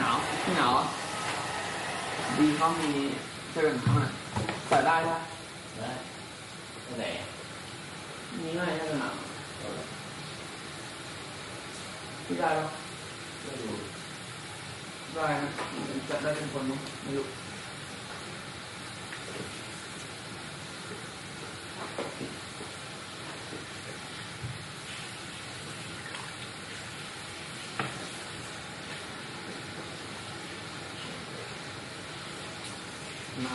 หนาวไม่หนาวอะดีเขามีเสื้อกันหนาวอะใส่ได้นะได้ตัวไหนมีง่ายเสื้อกันหนาวพี่ได้ปะไม่รู้ได้นะจัดได้เป็นคนมั้งไม่รู้ หนา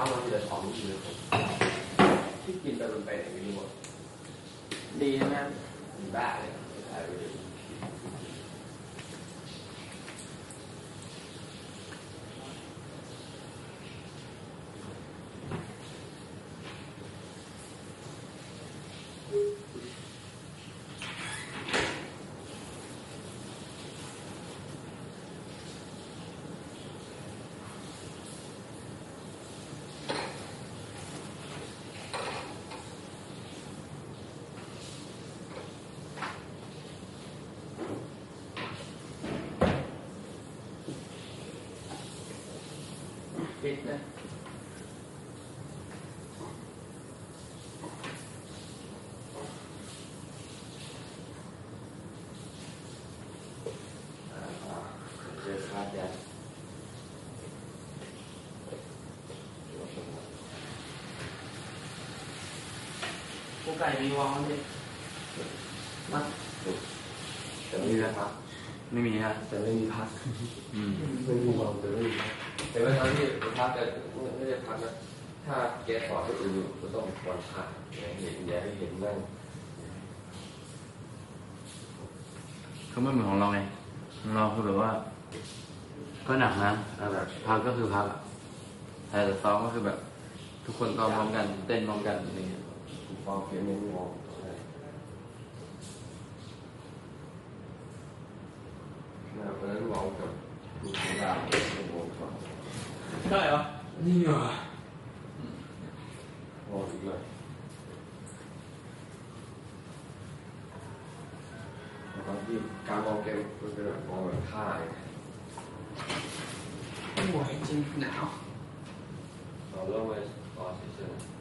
ามาทีละสองทีเลยที่กินไปมันไปไหนไม่รู้อะดีนะแม่มันบ้าเลย ปิดเลยอ่าเจอคาดแดนกูไก่มีวางดิมาแต่ไม่มีพักไม่มีฮะแต่ไม่มีพักอืมไม่มีวางแต่ไม่มีพัก แต่เมื่อครั้งที่พักแต่ไม่ได้พักนะถ้าแกสอนก็อื่นอยู่ก็ต้องวันพักอย่าเห็นอย่าให้เห็นนั่งก็ไม่เหมือนของเราไงของเราคือแบบว่า ก็หนักนะอะไรพักก็คือพักอะแต่ซ้อมก็คือแบบ ทุกคนก็พร้อมกัน เต้นพร้อมกันอะไรเงี้ยฟองเพียงไม่มองนะเพราะนั้นมองกับดูดาว เป็นวงก่อนได้เหรอนี่เหรอมองอีกเลยบางทีการมองเกมมันเป็นแบบมองแบบท่าไงไม่ไหวจริงหนาวเราเริ่มไปต่อเฉยๆ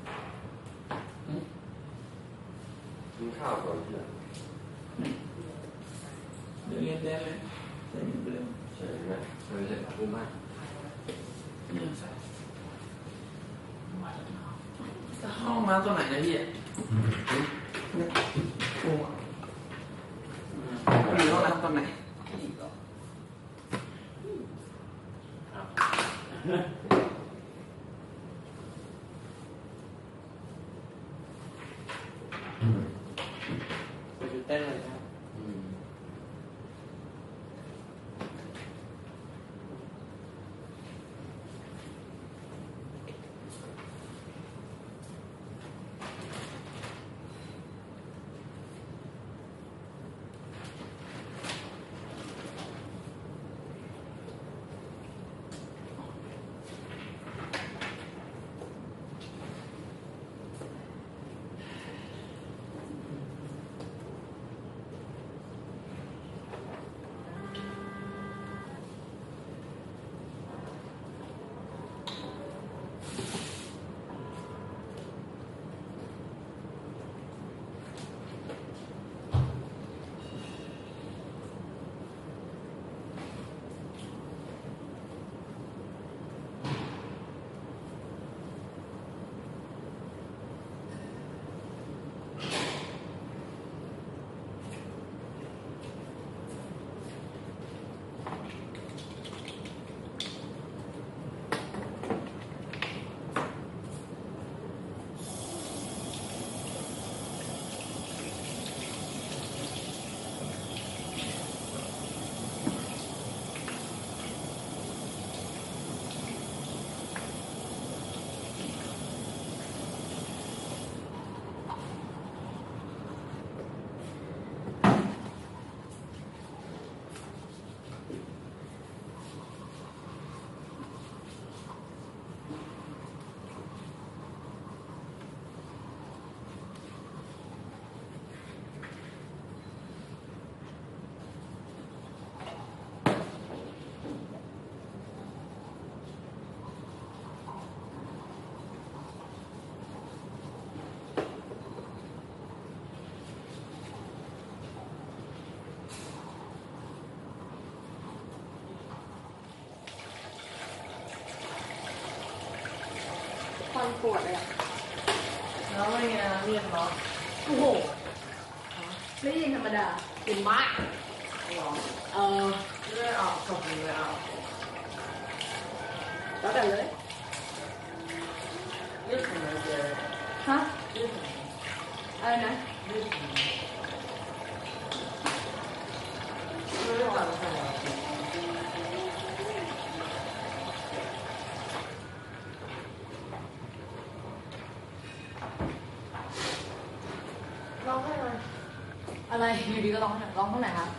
กินข้าวก่อนที่ไหนเดี๋ยวเรียนได้เลยใส่เบลมใช่ไหมไม่ใช่คุ้มมากเนี่ยใส่จะ ห้องมาตัวไหนนะพี่อะโอ้มีห้องน้ำตัวไหนไปดูเต้นเลยครั ฟันปวดเลยอะแล้วไม่ไงเรียกเนาะโอ้โหไม่ได้ยินธรรมดาเป็นมาก ลอง เออ เลือดออกจบเลยเอา แล้วกันเลย เลือดของเราเจอ อะไรอยู่ดีก็ร้องน่อยร้องเท่าไหร่ครับ